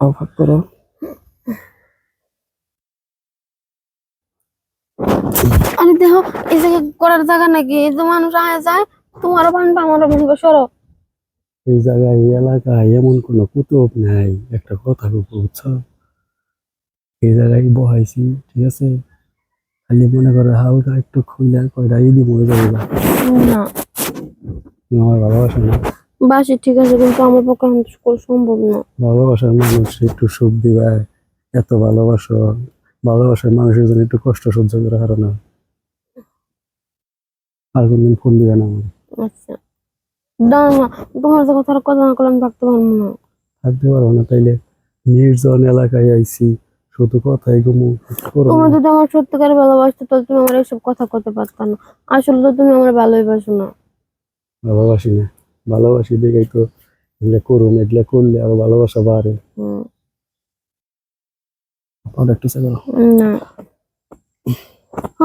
ফাঁক করো। আরে দেখো এই জায়গা করার জায়গা নাকি? এই যে মানুষ আয় যায় তোমারও বানবা আমারও বানবা সরো। এই জায়গায় এই এলাকায় এমন কোনো কুতুব নাই একটা কথা খুব বুঝছ এই জায়গায় বহাইছি ঠিক আছে? খালি মনে করে হালকা একটু খুলে কয়টা ইদি মরে যাবে না। আমার ভালোবাসা না। বাসি ঠিক আছে কিন্তু আমার পক্ষে করা সম্ভব না। ভালোবাসার মানুষ একটু সুখ দিবা এত ভালোবাসো ভালোবাসার মানুষের জন্য একটু কষ্ট সহ্য করে হারো না আর কোনদিন ফোন দিবে না আমার আচ্ছা। দাও না তোমার যে কথা কথা না করলে আমি থাকতে পারব না। থাকতে পারব না তাইলে নির্জন এলাকায় আইছি শুধু কথাই গুমু করো যদি আমার সত্যিকারে ভালোবাসতো তাহলে তুমি আমার এইসব কথা করতে পারতো না। আসলে তো তুমি আমার ভালোই বাসো না। ভালোবাসি না। ভালোবাসি দেখেই তো এগুলো করুন এগুলো করলে আরও ভালোবাসা বাড়ে। একটু না।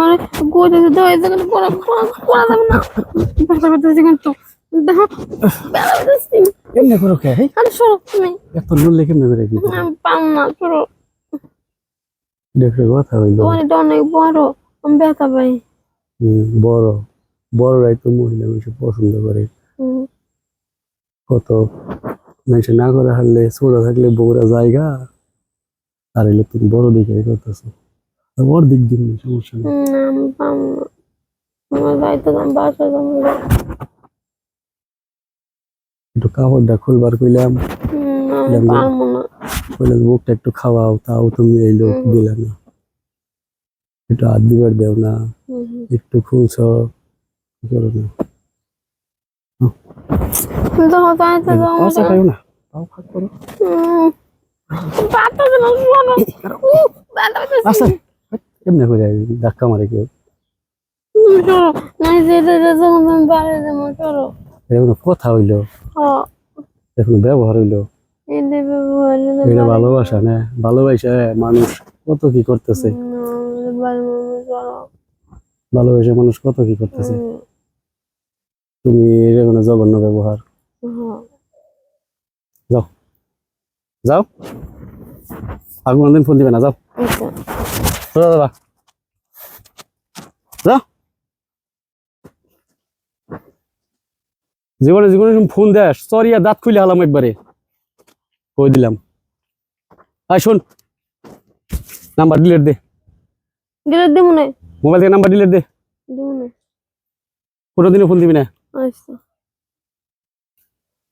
আরে গোজে দাও এই জায়গাটা করা করা- করা যাবে না। ব্যথা করতেছি কিন্তু। দেখো এমনি করো কে? আরে সরো তুমি। এত নুনলে কেমনে করে কি আমি পাম না সরো। দেখে কথা হইল। তোমার এটা অনেক বড়। আমি ব্যথা পাই। হুম, বড়। বড়রাই তো মহিলা মানুষ পছন্দ করে। কত? মানুষ না করে হারলে ছোট থাকলে বউরা জায়গা। আর এলে তুমি বড় দিকে করতেছো। বড় দিক দিন সমস্যা নেই। একটু কাপড়টা খুলবার কইলাম। কইলাম বুকটা একটু খাওয়াও তাও তুমি এই লোক দিলে না। একটু হাত দিবার দেও না। একটু খুলছ। করো না? না। পাও করো যেন ধাক্কা মারে কেউ? কথা হইল? এখন ব্যবহার হইল? এটা ভালোবাসা না? ভালোবাসা মানুষ কত কি করতেছে? ভালোবাসা মানুষ কত কি করতেছে? তুমি এরকম জঘন্য ব্যবহার? যাও। আর কোনদিন ফোন দিবে না যাও। সোজা যাবা যাও। জীবনে জীবনে ফোন দেস দাঁত খুলে হালাম একবারে। কই দিলাম। আয় শোন। নাম্বার ডিলেট দে। দিলে দেবো না। মোবাইল থেকে নাম্বার ডিলেট দে। দেবো না। কোনোদিনও ফোন দিবি না। আচ্ছা।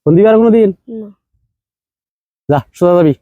ফোন দিবি আর কোনোদিন যা সোজা যাবি।